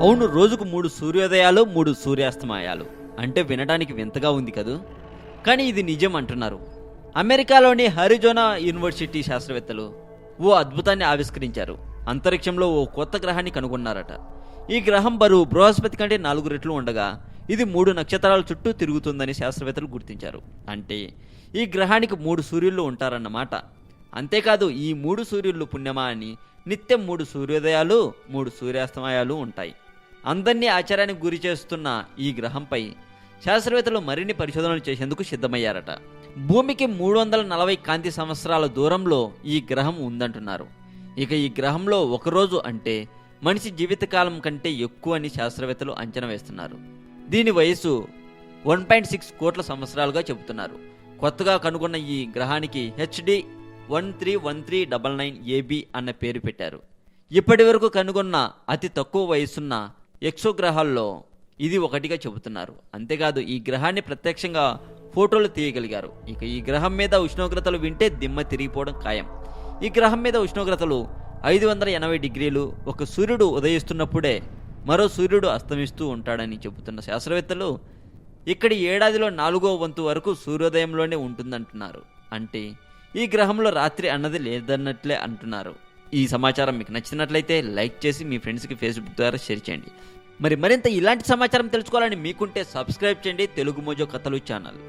అవును రోజుకు మూడు సూర్యోదయాలు మూడు సూర్యాస్తమయాలు. అంటే వినడానికి వింతగా ఉంది కదూ? కానీ ఇది నిజం అంటున్నారు. అమెరికాలోని హరిజోనా యూనివర్సిటీ శాస్త్రవేత్తలు ఓ అద్భుతాన్ని ఆవిష్కరించారు. అంతరిక్షంలో ఓ కొత్త గ్రహాన్ని కనుగొన్నారట. ఈ గ్రహం బరువు బృహస్పతి కంటే నాలుగు రెట్లు ఉండగా ఇది మూడు నక్షత్రాల చుట్టూ తిరుగుతుందని శాస్త్రవేత్తలు గుర్తించారు. అంటే ఈ గ్రహానికి మూడు సూర్యుళ్ళు ఉంటారన్నమాట. అంతేకాదు ఈ మూడు సూర్యులు పుణ్యమా అని నిత్యం మూడు సూర్యోదయాలు మూడు సూర్యాస్తమయాలు ఉంటాయి. అందరినీ ఆచారానికి గురి చేస్తున్న ఈ గ్రహంపై శాస్త్రవేత్తలు మరిన్ని పరిశోధనలు చేసేందుకు సిద్ధమయ్యారట. భూమికి మూడు వందల నలభై కాంతి సంవత్సరాల దూరంలో ఈ గ్రహం ఉందంటున్నారు. ఇక ఈ గ్రహంలో ఒకరోజు అంటే మనిషి జీవితకాలం కంటే ఎక్కువ అని శాస్త్రవేత్తలు అంచనా వేస్తున్నారు. దీని వయసు వన్ పాయింట్ సిక్స్ కోట్ల సంవత్సరాలుగా చెబుతున్నారు. కొత్తగా కనుగొన్న ఈ గ్రహానికి HD one three one three double nine A B అన్న పేరు పెట్టారు. ఇప్పటి వరకు కనుగొన్న అతి తక్కువ వయసున్న ఎక్సోగ్రహాల్లో ఇది ఒకటిగా చెబుతున్నారు. అంతేకాదు ఈ గ్రహాన్ని ప్రత్యక్షంగా ఫోటోలు తీయగలిగారు. ఇక ఈ గ్రహం మీద ఉష్ణోగ్రతలు వింటే దిమ్మ తిరిగిపోవడం ఖాయం. ఈ గ్రహం మీద ఉష్ణోగ్రతలు ఐదు వందల ఎనభై డిగ్రీలు ఒక సూర్యుడు ఉదయిస్తున్నప్పుడే మరో సూర్యుడు అస్తమిస్తూ ఉంటాడని చెబుతున్న శాస్త్రవేత్తలు ఇక్కడి ఏడాదిలో నాలుగో వంతు వరకు సూర్యోదయంలోనే ఉంటుందంటున్నారు. అంటే ఈ గ్రహంలో రాత్రి అన్నది లేదన్నట్లే అంటున్నారు. ఈ సమాచారం మీకు నచ్చినట్లయితే లైక్ చేసి మీ ఫ్రెండ్స్కి ఫేస్బుక్ ద్వారా షేర్ చేయండి. మరి మరింత ఇలాంటి సమాచారం తెలుసుకోవాలని మీకుంటే సబ్స్క్రైబ్ చేయండి. తెలుగు మోజో కథలు ఛానల్.